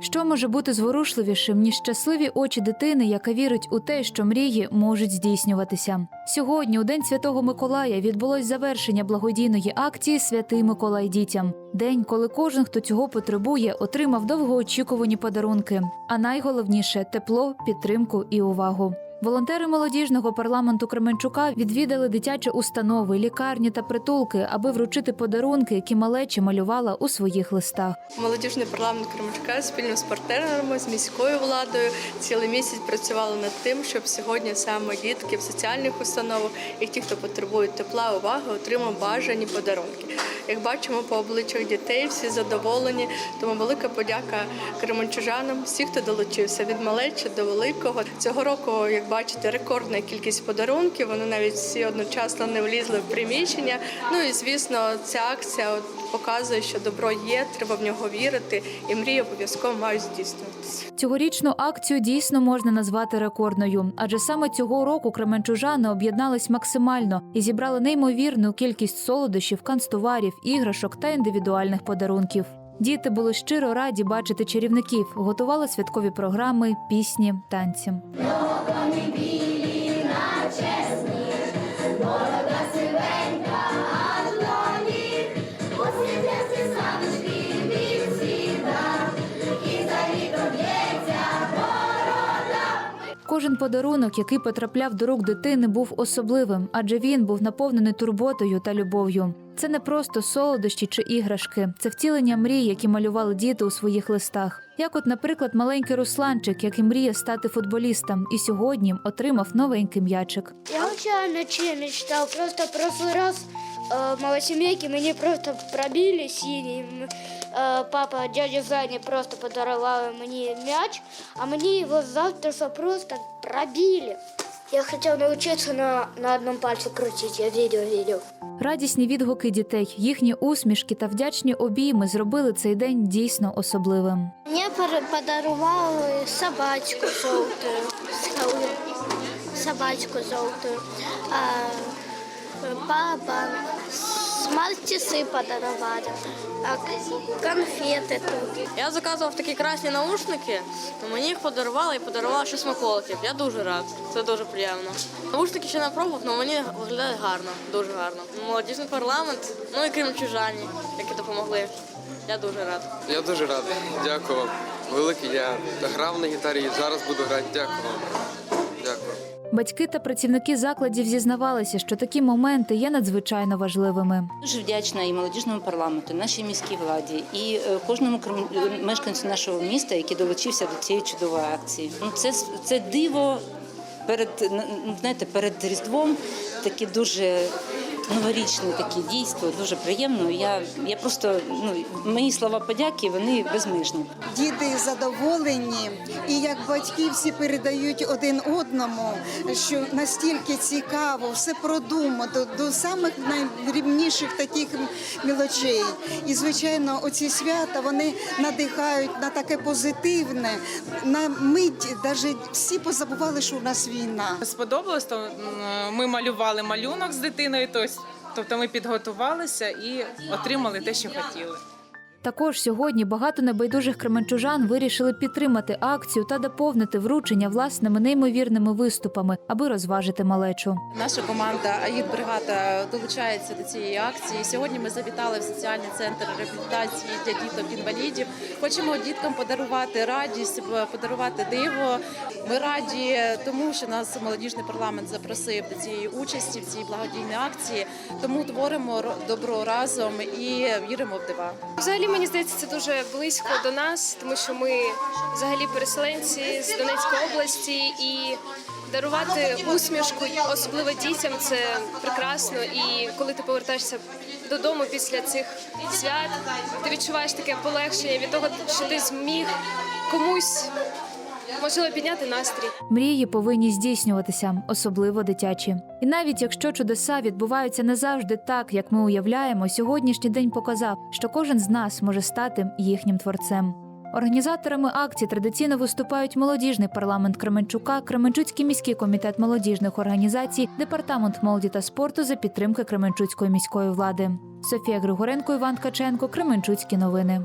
Що може бути зворушливішим, ніж щасливі очі дитини, яка вірить у те, що мрії можуть здійснюватися? Сьогодні, у День Святого Миколая, відбулось завершення благодійної акції Святий Миколай дітям. День, коли кожен, хто цього потребує, отримав довгоочікувані подарунки. А найголовніше тепло, підтримку і увагу. Волонтери молодіжного парламенту Кременчука відвідали дитячі установи, лікарні та притулки, аби вручити подарунки, які малечі малювала у своїх листах. Молодіжний парламент Кременчука спільно з партнерами, з міською владою цілий місяць працювали над тим, щоб сьогодні саме дітки в соціальних установах і ті, хто потребує тепла, уваги, отримав бажані подарунки. Як бачимо по обличчях дітей, всі задоволені. Тому велика подяка кременчужанам, всі, хто долучився від малечі до великого. Цього року, як бачите, рекордна кількість подарунків. Вони навіть всі одночасно не влізли в приміщення. Ну і звісно, ця акція показує, що добро є, треба в нього вірити, і мрії обов'язково мають здійснюватися. Цьогорічну акцію дійсно можна назвати рекордною, адже саме цього року кременчужани об'єднались максимально і зібрали неймовірну кількість солодощів, канцтоварів, іграшок та індивідуальних подарунків. Діти були щиро раді бачити чарівників, готували святкові програми, пісні, танці. Кожен подарунок, який потрапляв до рук дитини, був особливим, адже він був наповнений турботою та любов'ю. Це не просто солодощі чи іграшки, це втілення мрій, які малювали діти у своїх листах. Як, от, наприклад, маленький Русланчик, який мріє стати футболістом, і сьогодні отримав новенький м'ячик. Я вообще ночи мечтал. Просто прошлый раз э, малосемейки мне просто пробили синий. М, э, папа, дядя Заня просто подаровал мне мяч, а мне его завтра просто пробили. Я хотел научиться на, на одном пальце крутить, я видео видел. Радісні відгуки дітей, їхні усмішки та вдячні обійми зробили цей день дійсно особливим. Мне подарували собачку желтую, собачку желтую. А, папа смарт-часы подаровали, а конфеты тут. Я заказував такі красні наушники, то мені їх подарували і подарували ще смаколиків. Я дуже рад. Це дуже приємно. Наушники ще не пробував, але мені виглядає гарно, дуже гарно. Молодіжний парламент, ну і кримчужані, які допомогли. Я дуже рад. Я дуже радий. Дякую вам. Великий. Я грав на гітарі і зараз буду грати. Дякую вам. Дякую. Батьки та працівники закладів зізнавалися, що такі моменти є надзвичайно важливими. Дуже вдячна і молодіжному парламенту, нашій міській владі, і е, кожному мешканцю нашого міста, який долучився до цієї чудової акції. Ну це це диво перед знаєте, перед різдвом. Такі дуже новорічне таке дійство, дуже приємно. Я, я просто ну мої слова подяки, вони безмежні. Діти задоволені, і як батьки всі передають один одному, що настільки цікаво, все продумано до самих найдрібніших таких мілочей. І звичайно, оці свята вони надихають на таке позитивне. На мить навіть всі позабували, що у нас війна. сподобалось, то ми малювали малюнок з дитиною. Тобто, тобто ми підготувалися і отримали те, що хотіли. Також сьогодні багато небайдужих кременчужан вирішили підтримати акцію та доповнити вручення власними неймовірними виступами, аби розважити малечу. Наша команда Аїд Бригада долучається до цієї акції. Сьогодні ми завітали в соціальний центр реабілітації для діток інвалідів. Хочемо діткам подарувати радість, подарувати диво. Ми раді тому, що нас молодіжний парламент запросив до цієї участі в цій благодійній акції. Тому творимо ро- добро разом і віримо в дива. Взагалі мені здається, це дуже близько до нас, тому що ми взагалі переселенці з Донецької області і дарувати усмішку, особливо дітям, це прекрасно. І коли ти повертаєшся додому після цих свят, ти відчуваєш таке полегшення від того, що ти зміг комусь можливо підняти настрій. Мрії повинні здійснюватися, особливо дитячі. І навіть якщо чудеса відбуваються не завжди так, як ми уявляємо, сьогоднішній день показав, що кожен з нас може стати їхнім творцем. Організаторами акції традиційно виступають молодіжний парламент Кременчука, Кременчуцький міський комітет молодіжних організацій, департамент молоді та спорту за підтримки Кременчуцької міської влади. Софія Григоренко, Іван Ткаченко, Кременчуцькі новини.